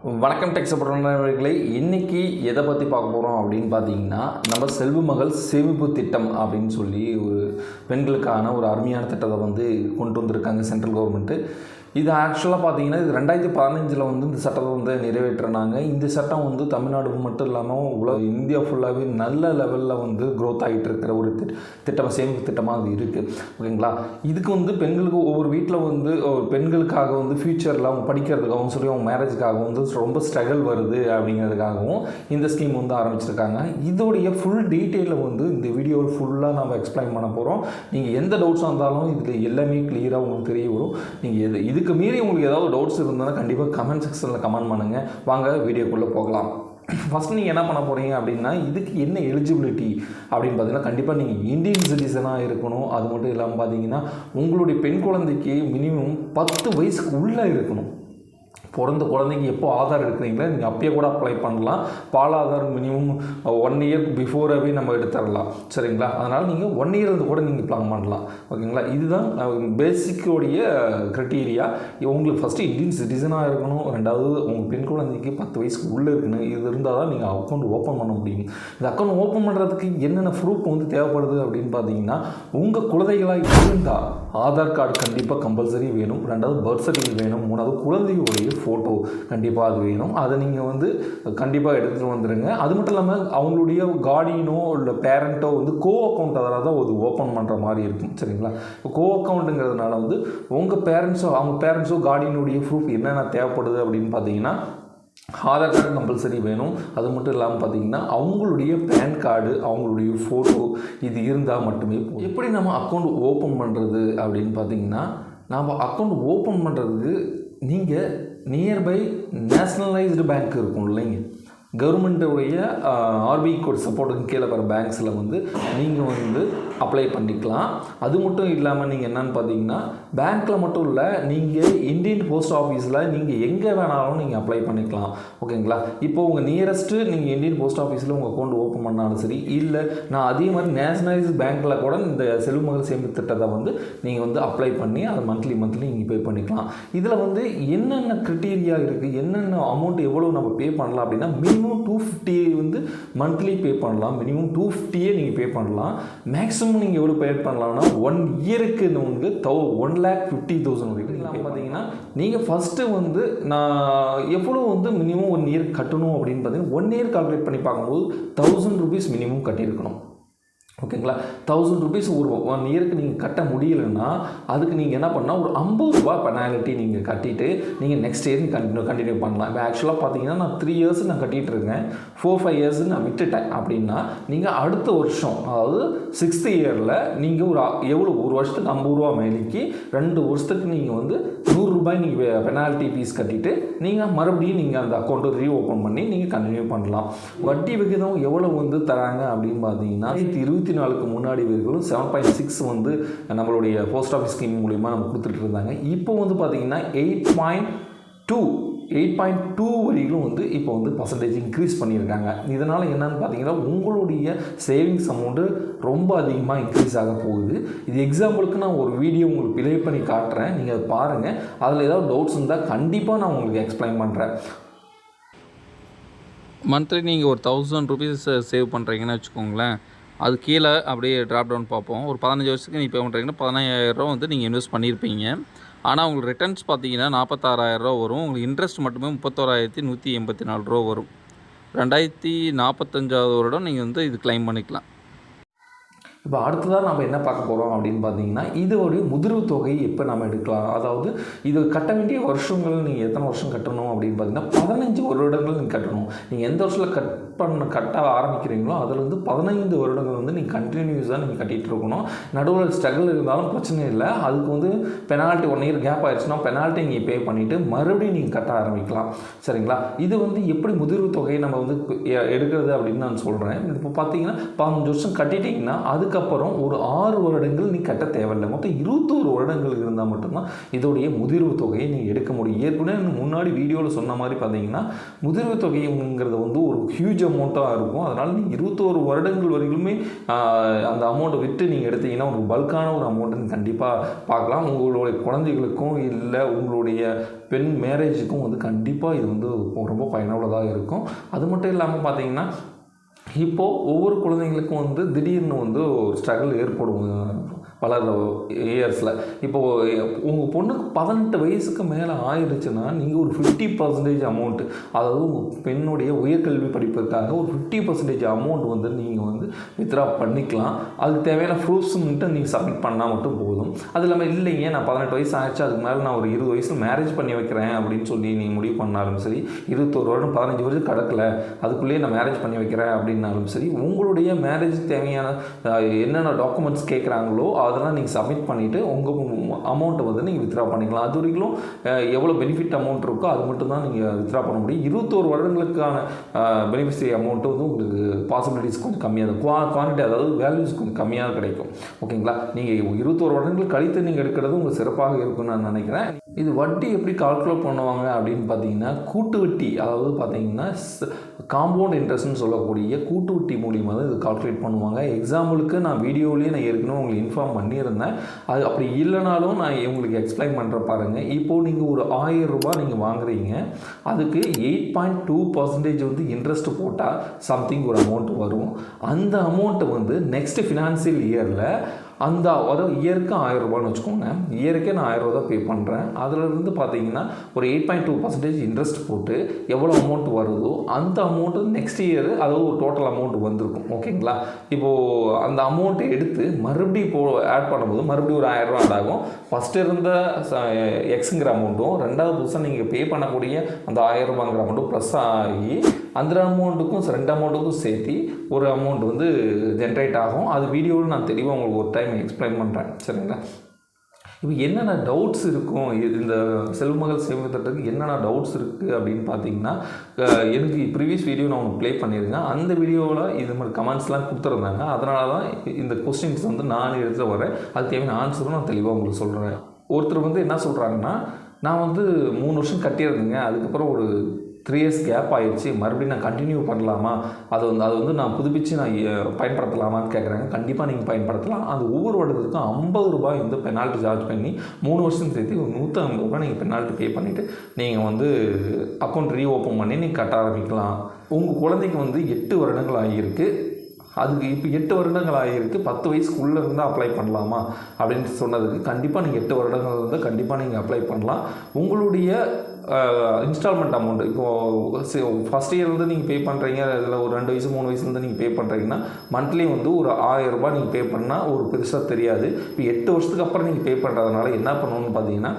வணக்கம் டெக்ஸ் நண்பர்களே இன்றைக்கி எதை பற்றி பார்க்க போகிறோம் அப்படின்னு பார்த்தீங்கன்னா நம்ம செல்வு மகள் சேமிப்பு திட்டம் அப்படின்னு சொல்லி ஒரு பெண்களுக்கான ஒரு அருமையான திட்டத்தை வந்து கொண்டு வந்திருக்காங்க சென்ட்ரல் கவர்மெண்ட்டு இது ஆக்சுவலாக பார்த்தீங்கன்னா இது ரெண்டாயிரத்தி பதினஞ்சில் வந்து இந்த சட்டத்தை வந்து நிறைவேற்றினாங்க. இந்த சட்டம் வந்து தமிழ்நாடு மட்டும் இல்லாமல் உலக இந்தியா ஃபுல்லாகவே நல்ல லெவலில் வந்து க்ரோத் ஆகிட்டு இருக்கிற ஒரு திட்டம் சேமிப்பு திட்டமாக அது இருக்குது ஓகேங்களா? இதுக்கு வந்து பெண்களுக்கு ஒவ்வொரு வீட்டில் வந்து பெண்களுக்காக வந்து ஃப்யூச்சரில் அவங்க படிக்கிறதுக்காகவும் சொல்லி அவங்க மேரேஜுக்காகவும் வந்து ரொம்ப ஸ்ட்ரகிள் வருது அப்படிங்கிறதுக்காகவும் இந்த ஸ்கீம் வந்து ஆரம்பிச்சிருக்காங்க. இதோடைய ஃபுல் டீட்டெயிலில் வந்து இந்த வீடியோவில் ஃபுல்லாக நம்ம எக்ஸ்பிளைன் பண்ண போகிறோம் நீங்கள் எந்த டவுட்ஸாக இருந்தாலும் இதில் எல்லாமே கிளியராக உங்களுக்கு தெரிய வரும். நீங்கள் எது இது இதுக்கு மீறி உங்களுக்கு ஏதாவது டவுட்ஸ் இருந்தால் கண்டிப்பாக கமெண்ட் செக்ஷனில் கமெண்ட் பண்ணுங்கள் வாங்க வீடியோக்குள்ளே போகலாம். ஃபஸ்ட் நீங்கள் என்ன பண்ண போகிறீங்க அப்படின்னா இதுக்கு என்ன எலிஜிபிலிட்டி அப்படின்னு பார்த்தீங்கன்னா கண்டிப்பாக நீங்கள் இந்தியன் சிட்டிசனாக இருக்கணும். அது மட்டும் இல்லாமல் பார்த்தீங்கன்னா உங்களுடைய பெண் குழந்தைக்கு மினிமம் பத்து வயசுக்கு உள்ளே இருக்கணும். பிறந்த குழந்தைக்கு எப்போ ஆதார் எடுக்கிறீங்களோ நீங்கள் அப்பயே கூட அப்ளை பண்ணலாம். பால் ஆதார் மினிமம் ஒன் இயர் பிஃபோராகவே நம்ம எடுத்துடலாம் சரிங்களா? அதனால் நீங்கள் ஒன் இயர் இருந்து கூட நீங்கள் பிளான் பண்ணலாம். ஓகேங்களா? இதுதான் பேசிக்கோடைய க்ரைட்டீரியா உங்களுக்கு ஃபஸ்ட்டு இந்தியன் சிட்டிசனாக இருக்கணும். ரெண்டாவது உங்கள் பெண் குழந்தைக்கு பத்து வயசுக்கு உள்ளே இருக்கணும். இது இருந்தால் தான் நீங்கள் அக்கௌண்ட் ஓப்பன் பண்ண முடியும். இந்த அக்கௌண்ட் ஓப்பன் பண்ணுறதுக்கு என்னென்ன ப்ரூஃப் வந்து தேவைப்படுது அப்படின்னு பார்த்தீங்கன்னா உங்கள் குழந்தைகளாக இருந்தால் ஆதார் கார்டு கண்டிப்பாக கம்பல்சரி வேணும். ரெண்டாவது பர்த் சர்டிஃபிகேட் வேணும். மூணாவது குழந்தையுடைய ஃபோட்டோ கண்டிப்பாக அது வேணும். அதை நீங்கள் வந்து கண்டிப்பாக எடுத்துகிட்டு வந்துடுங்க அது மட்டும் இல்லாமல் அவங்களுடைய கார்டியனோ இல்லை பேரண்ட்டோ வந்து கோ அக்கௌண்ட் அதனால் தான் அது ஓப்பன் பண்ணுற மாதிரி இருக்கும். சரிங்களா? இப்போ கோ அக்கௌண்ட்டுங்கிறதுனால வந்து உங்கள் பேரண்ட்ஸோ அவங்க பேரண்ட்ஸோ கார்டியனுடைய ப்ரூஃப் என்னென்ன தேவைப்படுது அப்படின்னு பார்த்தீங்கன்னா ஆதார் கார்டு கம்பல்சரி வேணும். அது மட்டும் இல்லாமல் பார்த்தீங்கன்னா அவங்களுடைய பேன் கார்டு அவங்களுடைய ஃபோட்டோ இது இருந்தால் மட்டுமே போதும். எப்படி நம்ம அக்கௌண்ட் ஓப்பன் பண்ணுறது அப்படின்னு பார்த்தீங்கன்னா நாம் அக்கௌண்ட் ஓப்பன் பண்ணுறதுக்கு நீங்கள் நியர்பை நேஷ்னலைஸ்டு பேங்க் இருக்கும் இல்லைங்க. கவர்மெண்ட்டுடைய ஆர்பிஐ கோட் சப்போர்ட்டுக்கு கீழே வர பேங்க்ஸில் வந்து நீங்கள் வந்து அப்ளை பண்ணிக்கலாம். அது மட்டும் இல்லாமல் நீங்கள் என்னென்னு பார்த்தீங்கன்னா பேங்க்கில் மட்டும் இல்லை நீங்கள் இந்தியன் போஸ்ட் ஆஃபீஸில் நீங்கள் எங்கே வேணாலும் நீங்கள் அப்ளை பண்ணிக்கலாம். ஓகேங்களா? இப்போ உங்கள் நியரஸ்ட்டு நீங்கள் இந்தியன் போஸ்ட் ஆஃபீஸில் உங்கள் அக்கௌண்ட் ஓப்பன் பண்ணாலும் சரி இல்லை நான் அதே மாதிரி நேஷனலைஸ் பேங்க்கில் கூட இந்த செல்வமகள் சேமிப்பு திட்டத்தை வந்து நீங்கள் வந்து அப்ளை பண்ணி அதை மந்த்லி மந்த்லி நீங்கள் பே பண்ணிக்கலாம். இதில் வந்து என்னென்ன க்ரிட்டீரியா இருக்குது என்னென்ன அமௌண்ட் எவ்வளோ நம்ம பே பண்ணலாம் அப்படின்னா மினிமம் டூ ஃபிஃப்டி வந்து மந்த்லி பே பண்ணலாம். மினிமம் டூ ஃபிஃப்டியே நீங்கள் பே பண்ணலாம். மேக்ஸிமம் நீங்கள் எவ்வளோ பே பண்ணலாம்னா ஒன் இயருக்கு உங்களுக்கு thou one lakh fifty thousand வரைக்கும் நீங்கள் பார்த்தீங்கன்னா நீங்கள் ஃபஸ்ட்டு வந்து நான் எவ்வளோ வந்து மினிமம் ஒன் இயர் கட்டணும் அப்படின்னு பார்த்தீங்கன்னா ஒன் இயர் கால்குலேட் பண்ணி பார்க்கும்போது தௌசண்ட் ருபீஸ் மினிமம் கட்டியிருக்கணும். ஓகேங்களா? தௌசண்ட் ருபீஸ் ஒரு ஒன் இயருக்கு நீங்கள் கட்ட முடியலன்னா அதுக்கு நீங்கள் என்ன பண்ணால் ஒரு ஐம்பது ரூபா பெனாலிட்டி நீங்கள் கட்டிட்டு நீங்கள் நெக்ஸ்ட் இயர் கண்டினியூ கண்டினியூ பண்ணலாம். இப்போ ஆக்சுவலாக பார்த்தீங்கன்னா நான் த்ரீ இயர்ஸ் நான் கட்டிகிட்டு இருக்கேன். ஃபோர் ஃபைவ் இயர்ஸ் நான் விட்டுட்டேன். அப்படின்னா நீங்கள் அடுத்த வருஷம் அதாவது சிக்ஸ்த் இயரில் நீங்கள் ஒரு எவ்வளோ ஒரு வருஷத்துக்கு ஐம்பது ரூபா மேலிக்கு ரெண்டு வருஷத்துக்கு நீங்கள் வந்து நூறுரூபாய் நீங்கள் பெனால்ட்டி ஃபீஸ் கட்டிட்டு நீங்கள் மறுபடியும் நீங்கள் அந்த அக்கௌண்ட்டை ரீ ஓப்பன் பண்ணி நீங்கள் கண்டினியூ பண்ணலாம். வட்டி விகிதம் எவ்வளோ வந்து தராங்க அப்படின்னு பார்த்தீங்கன்னா இருபத்தி நாலுக்கு முன்னாடி வரைக்கும் செவன் பாயிண்ட் சிக்ஸ் வந்து நம்மளுடைய போஸ்ட் ஆஃபீஸ் ஸ்கீம் மூலிமா நம்ம கொடுத்துட்டு இருந்தாங்க. இப்போ வந்து பார்த்தீங்கன்னா eight point two eight point two வரையிலும் வந்து இப்போ வந்து பர்சன்டேஜ் இன்க்ரீஸ் பண்ணியிருக்காங்க. இதனால் என்னன்னு பார்த்தீங்கன்னா உங்களுடைய சேவிங்ஸ் அமௌண்ட்டு ரொம்ப அதிகமாக இன்க்ரீஸ் ஆக போகுது. இது எக்ஸாம்பிளுக்கு நான் ஒரு வீடியோ உங்களுக்கு பிளே பண்ணி காட்டுறேன். நீங்கள் அதை பாருங்கள் அதில் ஏதாவது டவுட்ஸ் இருந்தால் கண்டிப்பாக நான் உங்களுக்கு எக்ஸ்பிளைன் பண்ணுறேன் மந்த்லி நீங்கள் ஒரு தௌசண்ட் ருபீஸ் சேவ் பண்ணுறீங்கன்னு வச்சுக்கோங்களேன். அது கீழே அப்படியே ட்ராப் டவுன் பார்ப்போம். ஒரு பதினஞ்சு வருஷத்துக்கு நீங்கள் பே பண்ணுறீங்கன்னா பதினாயிரரூவா வந்து நீங்கள் இன்வெஸ்ட் பண்ணியிருப்பீங்க. ஆனால் உங்களுக்கு ரிட்டர்ன்ஸ் பார்த்தீங்கன்னா நாற்பத்தாறாயிரரூவா வரும். உங்களுக்கு இன்ட்ரெஸ்ட் மட்டுமே முப்பத்தோராயிரத்தி நூற்றி எண்பத்தி நாலு ரூபா வரும். ரெண்டாயிரத்தி நாற்பத்தஞ்சாவது வருடம் நீங்கள் வந்து இது க்ளைம் பண்ணிக்கலாம். இப்போ அடுத்ததாக நம்ம என்ன பார்க்க போகிறோம் அப்படின்னு பார்த்தீங்கன்னா இதோடைய முதிர்வு தொகை எப்போ நம்ம எடுக்கலாம்? அதாவது இது கட்ட வேண்டிய வருஷங்கள் நீங்கள் எத்தனை வருஷம் கட்டணும் அப்படின்னு பார்த்தீங்கன்னா பதினஞ்சு வருடங்கள் நீங்கள் கட்டணும். நீங்கள் எந்த வருஷத்தில் கட் பண்ண கட்ட ஆரம்பிக்கிறீங்களோ அதில் வந்து பதினைந்து வருடங்கள் வந்து நீங்கள் கண்டினியூஸாக நீங்கள் கட்டிகிட்டு இருக்கணும். நடுவில் ஸ்ட்ரகிள் இருந்தாலும் பிரச்சனை இல்லை. அதுக்கு வந்து பெனால்ட்டி ஒன் இயர் கேப் ஆயிடுச்சுன்னா பெனால்ட்டி நீங்கள் பே பண்ணிவிட்டு மறுபடியும் நீங்கள் கட்ட ஆரம்பிக்கலாம். சரிங்களா? இது வந்து எப்படி முதிர்வு தொகையை நம்ம வந்து எடுக்கிறது அப்படின்னு நான் சொல்கிறேன் இப்போ பார்த்தீங்கன்னா பதினஞ்சு வருஷம் கட்டிட்டீங்கன்னா அது அதுக்கப்புறம் ஒரு ஆறு வருடங்கள் நீ கட்ட தேவையில்லை. மொத்தம் இருபத்தோரு வருடங்கள் இருந்தால் மட்டும்தான் இதோடைய முதிர்வு தொகையை நீ எடுக்க முடியும். ஏற்கனவே முன்னாடி வீடியோவில் சொன்ன மாதிரி பார்த்தீங்கன்னா முதிர்வு தொகைங்கிறது வந்து ஒரு ஹியூஜ் அமௌண்ட்டாக இருக்கும். அதனால் நீ இருபத்தோரு வருடங்கள் வரையிலுமே அந்த அமௌண்ட்டை விட்டு நீங்கள் எடுத்தீங்கன்னா ஒரு பல்கான ஒரு அமௌண்ட்டு கண்டிப்பாக பார்க்கலாம். உங்களுடைய குழந்தைகளுக்கும் இல்லை உங்களுடைய பெண் மேரேஜுக்கும் வந்து கண்டிப்பாக இது வந்து ரொம்ப பயனுள்ளதாக இருக்கும். அது மட்டும் இல்லாமல் பார்த்தீங்கன்னா இப்போது ஒவ்வொரு குழந்தைங்களுக்கும் வந்து திடீர்னு வந்து ஒரு ஸ்ட்ரகிள் ஏற்படும். வளர்கிற இயர்ஸில் இப்போது உங்கள் பொண்ணுக்கு பதினெட்டு வயசுக்கு மேலே ஆயிடுச்சுன்னா நீங்கள் ஒரு ஃபிஃப்டி பர்சன்டேஜ் அமௌண்ட்டு அதாவது உங்கள் பெண்ணுடைய உயர்கல்வி படிப்பிற்காக ஒரு ஃபிஃப்டி பர்சன்டேஜ் அமௌண்ட் வந்து நீங்கள் வந்து வித்ரா பண்ணிக்கலாம். அதுக்கு தேவையான ப்ரூஃப்ஸ் மட்டும் நீங்கள் சப்மிட் பண்ணால் மட்டும் போதும். அது இல்லாமல் இல்லைங்க நான் பதினெட்டு வயசு ஆச்சு அதுக்கு மேலே நான் ஒரு இருபது வயசில் மேரேஜ் பண்ணி வைக்கிறேன் அப்படின்னு சொல்லி நீங்கள் முடிவு பண்ணாலும் சரி இருபத்தோரு வருடம் பதினஞ்சு வருஷம் கிடக்கல அதுக்குள்ளேயே நான் மேரேஜ் பண்ணி வைக்கிறேன் அப்படின்னாலும் சரி உங்களுடைய மேரேஜ் தேவையான என்னென்ன டாக்குமெண்ட்ஸ் கேட்குறாங்களோ அதெல்லாம் நீங்கள் சப்மிட் பண்ணிவிட்டு உங்கள் அமௌண்ட்டை வந்து நீங்கள் வித்ரா பண்ணிக்கலாம். அது வரைக்கும் எவ்வளோ பெனிஃபிட் அமௌண்ட் இருக்கோ அது மட்டும் தான் நீங்கள் வித்ரா பண்ண முடியும். இருபத்தோரு வருடங்களுக்கான பெனிஃபிஷரி அமௌண்ட்டு வந்து உங்களுக்கு பாசிபிலிட்டிஸ் கொஞ்சம் கம்மியாக இருக்கும் குவா குவான்டிட்டி அதாவது வேல்யூஸ் கொஞ்சம் கம்மியாக கிடைக்கும். ஓகேங்களா நீங்கள் இருபத்தோரு வருடங்கள் கழித்து நீங்கள் எடுக்கிறது உங்களுக்கு சிறப்பாக இருக்கும்னு நான் நினைக்கிறேன். இது வட்டி எப்படி கால்குலேட் பண்ணுவாங்க அப்படின்னு பார்த்தீங்கன்னா கூட்டு வட்டி அதாவது பார்த்தீங்கன்னா காம்பவுண்ட் இன்ட்ரெஸ்ட்னு சொல்லக்கூடிய கூட்டு வட்டி மூலியமாக தான் இது கால்குலேட் பண்ணுவாங்க. எக்ஸாம்பிளுக்கு நான் வீடியோலேயே நான் ஏற்கனவே உங்களுக்கு இன்ஃபார்ம் பண்ணியிருந்தேன். அது அப்படி இல்லைனாலும் நான் உங்களுக்கு எக்ஸ்பிளைன் பண்ணுற பாருங்கள் இப்போது நீங்கள் ஒரு ஆயிரம் ரூபாய் நீங்கள் வாங்குறீங்க. அதுக்கு எயிட் பாயிண்ட் டூ பர்சன்டேஜ் வந்து இன்ட்ரெஸ்ட் போட்டால் சம்திங் ஒரு அமௌண்ட் வரும். அந்த அமௌண்ட்டை வந்து நெக்ஸ்ட் ஃபினான்சியல் இயரில் அந்த அதாவது இயருக்கு ஆயிரம் ரூபான்னு வச்சுக்கோங்க. இயருக்கே நான் ஆயிரம் ரூபா தான் பே பண்ணுறேன் அதிலிருந்து பார்த்தீங்கன்னா ஒரு eight point two percentage interest போட்டு எவ்வளோ அமௌண்ட் வருதோ அந்த அமௌண்ட்டு நெக்ஸ்ட் இயர் அதாவது ஒரு டோட்டல் அமௌண்ட் வந்திருக்கும். ஓகேங்களா? இப்போது அந்த அமௌண்ட்டை எடுத்து மறுபடியும் போ ஆட் பண்ணும்போது மறுபடியும் ஒரு ஆயிரம் ரூபா ஆட் ஆகும். ஃபஸ்ட்டு இருந்த எக்ஸுங்கிற அமௌண்ட்டும் ரெண்டாவது புதுசாக நீங்கள் பே பண்ணக்கூடிய அந்த ஆயிரம் ரூபாங்கிற அமௌண்ட்டும் ப்ளஸ் ஆகி அந்த அமௌண்ட்டுக்கும் ரெண்டு அமௌண்ட்டுக்கும் சேர்த்து ஒரு அமௌண்ட் வந்து ஜென்ரேட் ஆகும். அது வீடியோவில் நான் தெளிவாக உங்களுக்கு ஒரு டைம் எக்ஸ்பிளைன் பண்ணுறேன் சரிங்களா? இப்போ என்னென்ன டவுட்ஸ் இருக்கும்? இது- இந்த செல்வமகள் சேவை திட்டத்துக்கு என்னென்ன டவுட்ஸ் இருக்குது அப்படின்னு பார்த்தீங்கன்னா எனக்கு ப்ரீவியஸ் வீடியோ நான் உங்களுக்கு ப்ளே பண்ணியிருக்கேன் அந்த வீடியோவில் இது மாதிரி கமெண்ட்ஸ்லாம் கொடுத்துருந்தாங்க. அதனால தான் இந்த கொஸ்டின்ஸ் வந்து நான் எடுத்துகிட்டு வரேன். அது தேவையான ஆன்சரும் நான் தெளிவாக உங்களுக்கு சொல்கிறேன் ஒருத்தர் வந்து என்ன சொல்கிறாங்கன்னா நான் வந்து மூணு வருஷம் கட்டியிருந்தேங்க. அதுக்கப்புறம் ஒரு த்ரீ இயர்ஸ் கேப் ஆயிடுச்சு மறுபடியும் நான் கண்டினியூ பண்ணலாமா? அது வந்து அது வந்து நான் புதுப்பிச்சு நான் பயன்படுத்தலாமான்னு கேட்குறாங்க கண்டிப்பாக நீங்கள் பயன்படுத்தலாம். அது ஒவ்வொரு வருடத்துக்கும் ஐம்பது ரூபாய் வந்து பெனால்ட்டி சார்ஜ் பண்ணி மூணு வருஷம் சேர்த்து ஒரு நூற்றி ஐம்பது ரூபாய் நீங்கள் பெனால்ட்டி பே பண்ணிவிட்டு நீங்கள் வந்து அக்கௌண்ட் ரீஓப்பன் பண்ணி நீங்கள் கட்ட ஆரம்பிக்கலாம். உங்கள் குழந்தைக்கு வந்து எட்டு வருடங்கள் ஆகியிருக்கு. அதுக்கு இப்போ எட்டு வருடங்கள் ஆகியிருக்கு. பத்து வயசுக்குள்ளே இருந்தால் அப்ளை பண்ணலாமா? அப்படின்னு சொன்னதுக்கு கண்டிப்பாக நீங்கள் எட்டு வருடங்கள் இருந்தால் கண்டிப்பாக நீங்கள் அப்ளை பண்ணலாம். உங்களுடைய இன்ஸ்டால்மெண்ட் அமௌண்ட் இப்போது ஃபஸ்ட் இயர்லேருந்து நீங்கள் பே பண்ணுறீங்க இதில் ஒரு ரெண்டு வயசு மூணு வயசுலேருந்து நீங்கள் பே பண்ணுறீங்கன்னா மந்த்லி வந்து ஒரு ஆயிரரூபா நீங்கள் பே பண்ணால் ஒரு பெருசாக தெரியாது. இப்போ எட்டு வருஷத்துக்கு அப்புறம் நீங்கள் பே பண்ணுறதுனால என்ன பண்ணணும்னு பார்த்தீங்கன்னா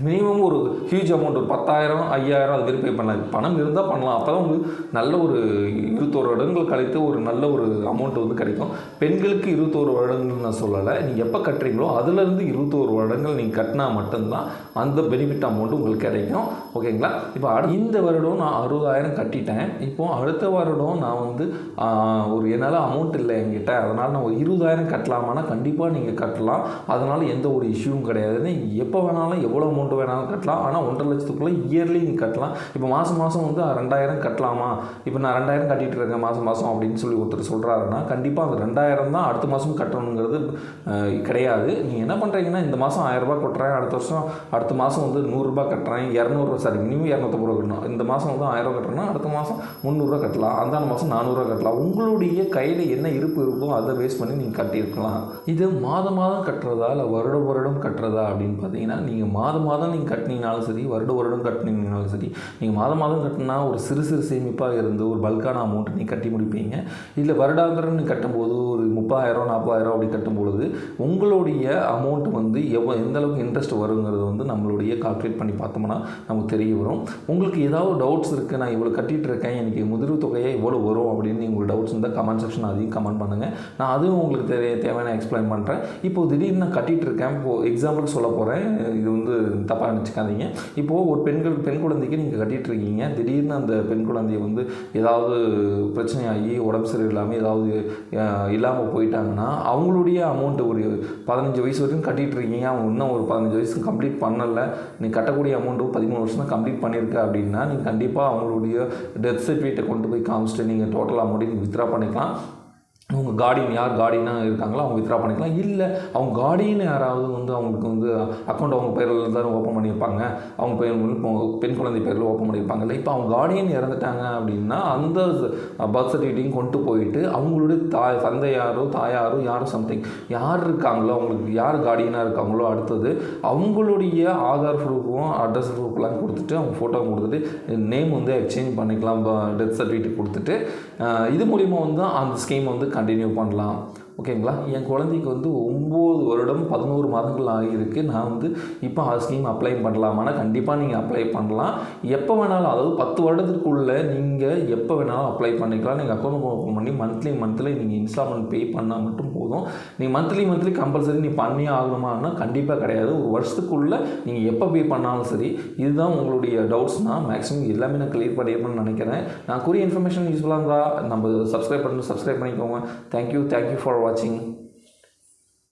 மினிமம் ஒரு ஹியூஜ் அமௌண்ட் ஒரு பத்தாயிரம் ஐயாயிரம் அது மாதிரி பே பண்ணலாம். பணம் இருந்தால் பண்ணலாம். அப்போ தான் உங்களுக்கு நல்ல ஒரு இருபத்தோரு வருடங்கள் கழித்து ஒரு நல்ல ஒரு அமௌண்ட் வந்து கிடைக்கும். பெண்களுக்கு இருபத்தோரு வருடங்கள் நான் சொல்லலை. நீங்கள் எப்போ கட்டுறீங்களோ அதுலேருந்து இருபத்தோரு வருடங்கள் நீங்கள் கட்டினா மட்டும்தான் அந்த பெனிஃபிட் அமௌண்ட் உங்களுக்கு கிடைக்கும். ஓகேங்களா இப்போ அடு- இந்த வருடம் நான் அறுபதாயிரம் கட்டிட்டேன். இப்போ அடுத்த வருடம் நான் வந்து ஒரு என்னால் அமௌண்ட் இல்லை என்கிட்ட. அதனால் நான் ஒரு இருபதாயிரம் கட்டலாமான்னா கண்டிப்பாக நீங்கள் கட்டலாம். அதனால் எந்த ஒரு இஷ்யூவும் கிடையாதுன்னு. எப்போ வேணாலும் எவ்வளோ அமௌண்ட் வேணாலும் கட்டலாம். ஆனால் ஒன்றரை லட்சத்துக்குள்ளே இயர்லி நீ கட்டலாம். இப்போ மாதம் மாதம் வந்து ரெண்டாயிரம் கட்டலாமா? இப்போ நான் ரெண்டாயிரம் கட்டிட்டு இருக்கேன் மாதம் மாதம் அப்படின்னு சொல்லி ஒருத்தர் சொல்கிறாருன்னா கண்டிப்பாக அந்த ரெண்டாயிரம் தான் அடுத்த மாதம் கட்டணுங்கிறது கிடையாது. நீங்கள் என்ன பண்ணுறீங்கன்னா இந்த மாதம் ஆயிரம் ரூபாய் கட்டுறேன் அடுத்த வருஷம் அடுத்த மாதம் வந்து நூறுரூபா கட்டுறேன் இரநூறுவா சாரி மினிமம் இரநூத்தம்பது ரூபா கட்டணும். இந்த மாதம் வந்து ஆயிரம் ரூபாய் அடுத்த மாதம் முந்நூறுரூவா கட்டலாம். அந்த மாதம் நானூறுரூவா கட்டலாம். உங்களுடைய கையில் என்ன இருப்பு இருக்கோ அதை பேஸ் பண்ணி நீங்கள் கட்டியிருக்கலாம். இது மாதம் மாதம் கட்டுறதா இல்லை வருட வருடம் கட்டுறதா அப்படின்னு பார்த்தீங்கன்னா நீங்கள் மாதம் மாதம் நீங்கள் கட்டினீங்கனாலும் சரி வருட வருடம் கட்டினீங்கனாலும் சரி நீங்கள் மாதம் மாதம் கட்டினா ஒரு சிறு சிறு சேமிப்பாக இருந்து ஒரு பல்கான அமௌண்ட் நீங்கள் கட்டி முடிப்பீங்க. இல்லை வருடாந்திரம் நீங்கள் கட்டும்போது முப்பதாயிரம் நாற்பதாயிரம் அப்படி கட்டும்பொழுது உங்களுடைய அமௌண்ட் வந்து எவ்வளோ எந்த அளவுக்கு இன்ட்ரெஸ்ட் வருங்கிறது வந்து நம்மளுடைய கால்குலேட் பண்ணி பார்த்தோம்னா நமக்கு தெரிய வரும். உங்களுக்கு ஏதாவது டவுட்ஸ் இருக்குது நான் இவ்வளோ கட்டிகிட்டு இருக்கேன் எனக்கு முதிர்வு தொகையை எவ்வளோ வரும் அப்படின்னு உங்களுக்கு டவுட்ஸ் இருந்தால் கமெண்ட் செக்ஷன் அதையும் கமெண்ட் பண்ணுங்கள் நான் அதுவும் உங்களுக்கு தெரிய தேவையான எக்ஸ்பிளைன் பண்ணுறேன் இப்போ திடீர்னு நான் கட்டிகிட்டு இருக்கேன் இப்போது எக்ஸாம்பிள் சொல்ல போகிறேன் இது வந்து தப்பாக நினச்சிக்காதீங்க. இப்போது ஒரு பெண்கள் பெண் குழந்தைக்கு நீங்கள் கட்டிகிட்டு இருக்கீங்க. திடீர்னு அந்த பெண் குழந்தைய வந்து ஏதாவது பிரச்சனையாகி உடம்பு சரியில்லாமல் ஏதாவது இல்லாமல் போய் போயிட்டாங்கன்னா அவங்களுடைய அமௌண்ட்டு ஒரு பதினஞ்சு வயசு வரைக்கும் கட்டிட்டு இருக்கீங்க. அவங்க இன்னும் ஒரு பதினஞ்சு வயசு கம்ப்ளீட் பண்ணலை. நீ கட்டக்கூடிய அமௌண்ட்டு பதிமூணு வருஷம் தான் கம்ப்ளீட் பண்ணியிருக்க அப்படின்னா நீங்கள் கண்டிப்பாக அவங்களுடைய டெத் சர்டிஃபிகேட்டை கொண்டு போய் காமிச்சிட்டு நீங்கள் டோட்டல் அமௌண்ட்டை நீங்கள் வித்ரா பண்ணிக்கலாம். அவங்க கார்டியன் யார் கார்டியனாக இருக்காங்களோ அவங்க வித்ரா பண்ணிக்கலாம். இல்லை அவங்க கார்டியன் யாராவது வந்து அவங்களுக்கு வந்து அக்கௌண்ட் அவங்க பேரில் தான் ஓப்பன் பண்ணியிருப்பாங்க. அவங்க பேர் பெண் குழந்தை பேரில் ஓப்பன் பண்ணியிருப்பாங்க. இல்லை இப்போ அவங்க கார்டியன் இறந்துட்டாங்க அப்படின்னா அந்த பர்த் சர்டிஃபிகேட்டையும் கொண்டு போயிட்டு அவங்களுடைய தாய் தந்தையாரோ தாயாரோ யாரோ சம்திங் யார் இருக்காங்களோ அவங்களுக்கு யார் கார்டியனாக இருக்காங்களோ அடுத்தது அவங்களுடைய ஆதார் ப்ரூஃபும் அட்ரஸ் ப்ரூஃப்லாம் கொடுத்துட்டு அவங்க ஃபோட்டோ கொடுத்துட்டு நேம் வந்து எக்ஸ்சேஞ்ச் பண்ணிக்கலாம் டெத் சர்டிஃபிகேட் கொடுத்துட்டு. இது மூலிமா வந்து அந்த ஸ்கீம் வந்து கண்டினியூ பண்ணலாம். ஓகேங்களா? என் குழந்தைக்கு வந்து ஒம்பது வருடம் பதினோரு மாதங்கள் ஆகியிருக்கு. நான் வந்து இப்போ ஆ ஸ்கீம் அப்ளை பண்ணலாமான்னா கண்டிப்பாக நீங்கள் அப்ளை பண்ணலாம். எப்போ வேணாலும் அதாவது பத்து வருடத்துக்குள்ளே நீங்கள் எப்போ வேணாலும் அப்ளை பண்ணிக்கலாம். நீங்கள் அக்கௌண்ட் ஓப்பன் பண்ணி மந்த்லி மந்த்லி நீங்கள் இன்ஸ்டால்மெண்ட் பே பண்ணால் மட்டும் போதும். நீங்கள் மந்த்லி மந்த்லி கம்பல்சரி நீ பண்ணியே ஆகணுமான்னா கண்டிப்பாக கிடையாது. ஒரு வருஷத்துக்குள்ளே நீங்கள் எப்போ பே பண்ணாலும் சரி இதுதான் உங்களுடைய டவுட்ஸ்னால் மேக்ஸிமம் எல்லாமே நான் கிளியர் பண்ணியிருப்பேன்னு நினைக்கிறேன். நான் கூறிய இன்ஃபர்மேஷன் யூஸ்ஃபுல்லாக இருந்தால் நம்ம சப்ஸ்கிரைப் பண்ணி சப்ஸ்கிரைப் பண்ணிக்கோங்க. Thank you thank you for watching